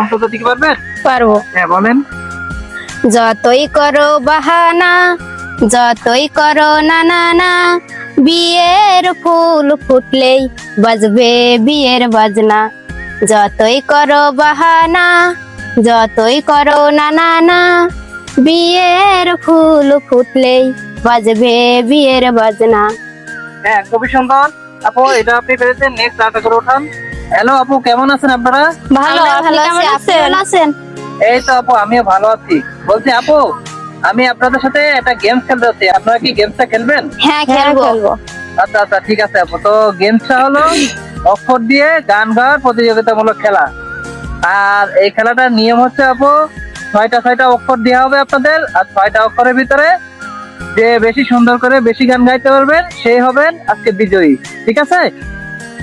অন্তত দিতে পারবেন পারব। হ্যাঁ বলেন। যতই করো বাহানা যতই করো না না না বিয়ের ফুল ফুটলেই বাজবে বিয়ের বাজনা। যতই করো বাহানা যতই করো না না না বিয়ের ফুল ফুটলেই বাজবে বিয়ের বাজনা। হ্যাঁ খুবই সুন্দর আপু এটা আপনি পেরেছেন নেক্সট আটা করে ওঠান হ্যালো আপু কেমন আছেন আপনারা? ভালো ভালো আছি আছেন? এই তো আপু আমিও ভালো আছি। বলছি আপু আমি আপনাদের সাথে একটা গেমস খেলতে হচ্ছে আপনারা কি গেমসটা খেলবেন? হ্যাঁ খেলব। আচ্ছা আচ্ছা ঠিক আছে আপু। তো গেমসটা হলো অক্ষর দিয়ে গান গাওয়ার প্রতিযোগিতামূলক খেলা। আর এই খেলাটার নিয়ম হচ্ছে আপু ছয়টা ছয়টা অক্ষর দেওয়া হবে আপনাদের আর ছয়টা অক্ষরের ভিতরে যে বেশি সুন্দর করে বেশি গান গাইতে পারবেন সেই হবেন আজকে বিজয়ী। ঠিক আছে?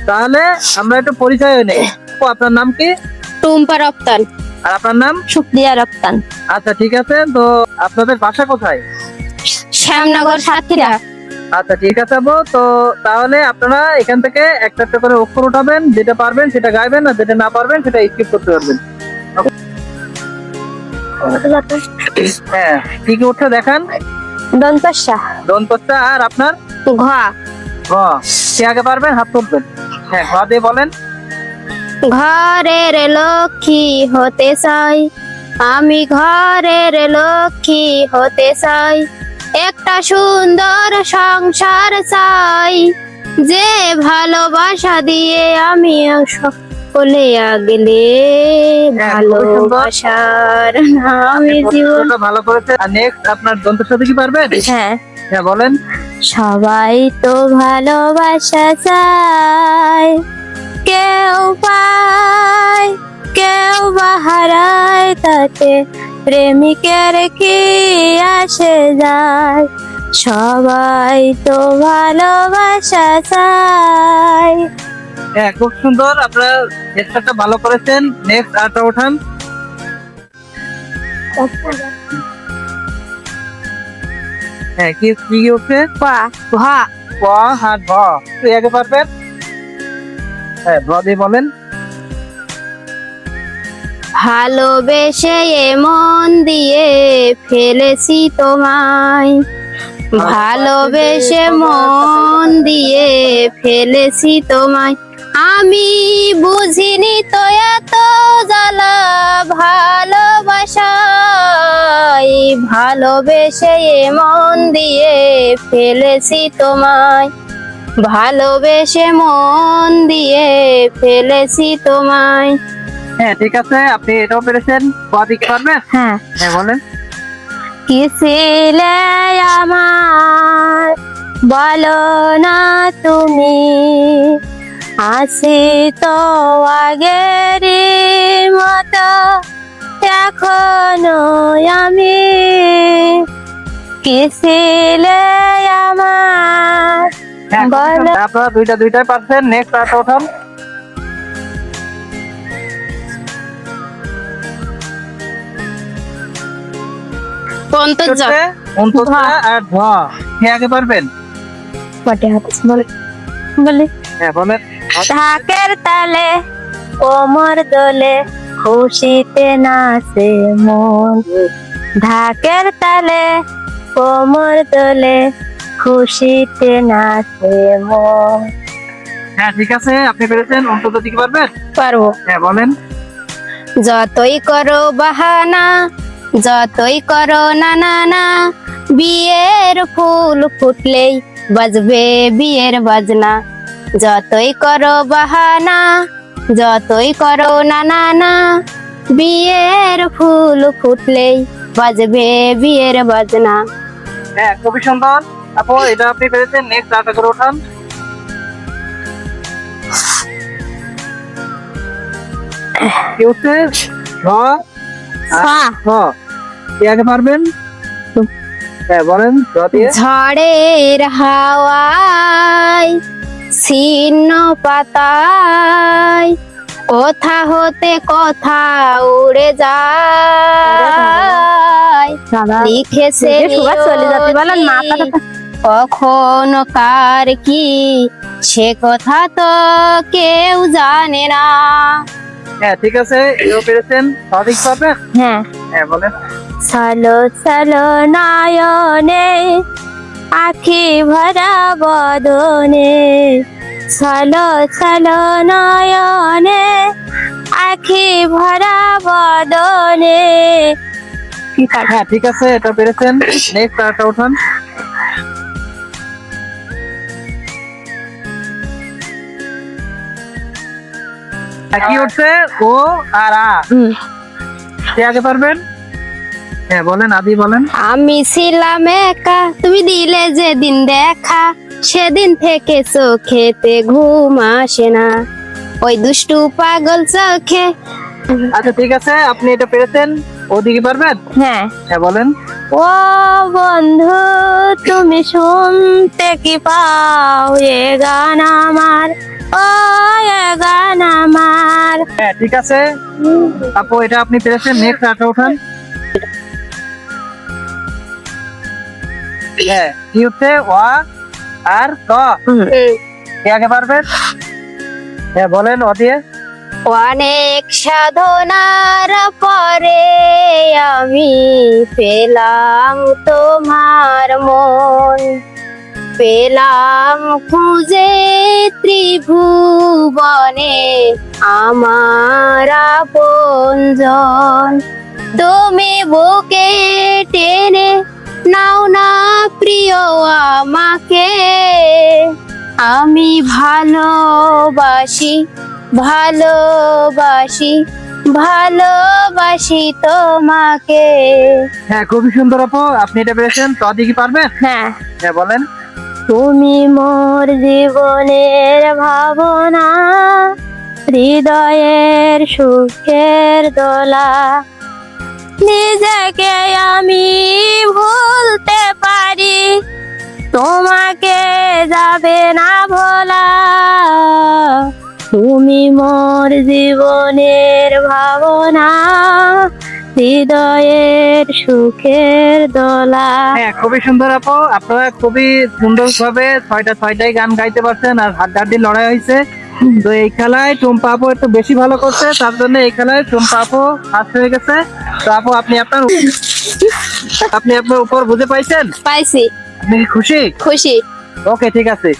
তাহলে আমরা একটু পরিচয় হয়ে নেই। আপু, আপনার নাম কি? টুম্পা রপ্তান। আর আপনার নাম? সুপ্রিয়া রপ্তান। আচ্ছা ঠিক আছে। তো আপনাদের বাসা কোথায়? শ্যামনগর সাতক্ষীরা। আচ্ছা ঠিক আছে আপু তো তাহলে আপনারা এখান থেকে একটা একটা করে অক্ষর উঠাবেন যেটা পারবেন সেটা গাইবেন আর যেটা না পারবেন সেটা স্কিপ করতে পারবেন। হ্যাঁ কি কি উঠছে দেখান। দন্তস্যা। দন্তটা আর আপনার? ঘ। ঘ। কে আগে পারবেন হাত তুলবেন। হ্যাঁ ঘ দিয়ে বলেন। ঘরের লক্ষ্মী হতে চাই। আমি ঘরের লক্ষ্মী হতে চাই। একটা সুন্দর সংসার চাই। যে ভালোবাসা দিয়ে আমি সকলে আগলে হ্যাঁ। ভালোবাসার আমি জীবন ভালো করেছে। আর নেক্সট আপনার দন্তের সাথে কি পারবেন? হ্যাঁ। হ্যাঁ বলেন। সবাই তো ভালোবাসা চায়। কেউ পায় কেউ বাহারায় তাতে প্রেমিকের কি আসে যায়? সবাই তো ভালোবাসা চায়। হ্যাঁ খুব সুন্দর। আপনারা চেষ্টাটা ভালো করেছেন। নেক্সট আটা ওঠান হ্যাঁ কি কি উঠছে? পা ভা। ক হাত ভ। তুই আগে পারবেন? হ্যাঁ ভ দিয়ে বলেন। ভালোবেসে মন দিয়ে ফেলেছি তোমায়। ভালোবেসে মন দিয়ে ফেলেছি তোমায়। আমি বুঝিনি তো এত জ্বালা ভালোবাসায় ভালোবেসে মন দিয়ে ফেলেছি তোমায়। ভালোবেসে মন দিয়ে ফেলেছি তোমায়। হ্যাঁ ঠিক আছে আপনি এটাও পেরেছেন ক দিকে পারবেন? হ্যাঁ। হ্যাঁ বলেন। কি ছিলে আমার বলো না তুমি? আসি তো আগের মতো এখনও আমি কি ছিলে আমার? হ্যাঁ। আপনারা দুইটা দুইটাই পারছেন নেক্সট ওঠান আর ধ কে আগে পারবেন? বলে। বলে। হ্যাঁ বলেন। ঢাকের তালে কোমর দোলে খুশিতে নাচে মন। ঢাকের তালে কোমর দোলে খুশিতে নাচে মন। হ্যাঁ ঠিক আছে আপনি পেরেছেন অন্তত দিকে পারবেন? পারব। হ্যাঁ বলেন। যতই করো বাহানা যতই করো না না না বিয়ের ফুল ফুটলেই বাজবে বিয়ের বাজনা। যতই করো বাহানা যতই করো না না বিয়ের ফুল ফুটলেই বাজবে বিয়ের বাজনা। হ্যাঁ খুবই সুন্দর আপু এটা আপনি পেরেছেন। নেক্সট আটা করে ওঠান কি কে আগে পারবেন হ্যাঁ বলেন ঝড়ের হাওয়ায় ছিন্ন পাতায় কথা হতে কথা উড়ে যায়। লিখেছে কখন কার কি? সে কথা তো কেউ জানে না। হ্যাঁ ঠিক আছে এও পেরেছেন সঠিক পাবেন হ্যাঁ। হ্যাঁ বলেন। সালো সালো নয়নে আখি ভরা বদনে সালো সালো নয়নে আখি ভরা বদনে। হ্যাঁ ঠিক আছে এটা পেরেছেন। নেক্সট আরেকটা উঠান। হ্যাঁ, কি উঠছে? ও আর আ। হুম। কে আগে পারবেন? হ্যাঁ বলেন আদি বলেন। আমি ছিলাম একা তুমি দিলে যেদিন দেখা সেদিন থেকে চোখেতে ঘুম আসে না। ওই দুষ্টু পাগল চোখে। আচ্ছা ঠিক আছে আপনি এটা পেরেছেন ওদিকে পারবেন? হ্যাঁ। হ্যাঁ বলেন। ও বন্ধু তুমি শুনতে কি পাও? এ গান আমার ও এ গান আমার। হ্যাঁ ঠিক আছে। আপু এটা আপনি পেরেছেন নেক্সট আটা উঠান। হ্যাঁ। কি হচ্ছে ওয়া আর ক কে আগে পারবেন হ্যাঁ বলেন ও দিয়ে। অনেক সাধনার পরে আমি পেলাম তোমার মন। পেলাম খুঁজে ত্রিভুবনে আমার আপনজন। তুমি বুকে টেনে নাও না প্রিয় আমাকে। আমি ভালোবাসি ভালোবাসি ভালোবাসি তোমাকে। হ্যাঁ খুবই সুন্দর আপু আপনি এটা পেরেছেন তো কি পারবেন? হ্যাঁ। হ্যাঁ বলেন। তুমি মোর জীবনের ভাবনা হৃদয়ের সুখের দোলা। নিজেকে আমি ভুলতে পারি। তোমাকে যাবে না ভোলা। তুমি মোর জীবনের ভাবনা, হৃদয়ের সুখের দোলা। হ্যাঁ খুবই সুন্দর আপু। আপনারা খুবই সুন্দর ভাবে ছয়টা ছয়টাই গান গাইতে পারছেন আর হাড্ডাহাড্ডি লড়াই হয়েছে। তো এই খেলায় টুম্পা আপু একটু বেশি ভালো করছে, তার জন্য এই খেলায় টুম্পা আপু ফার্স্ট হয়ে গেছে। তো আপু আপনি আপনার আপনি আপনার উপর বুঝে পাইছেন? পাইছি। আপনি কি খুশি? খুশি। ওকে ঠিক আছে।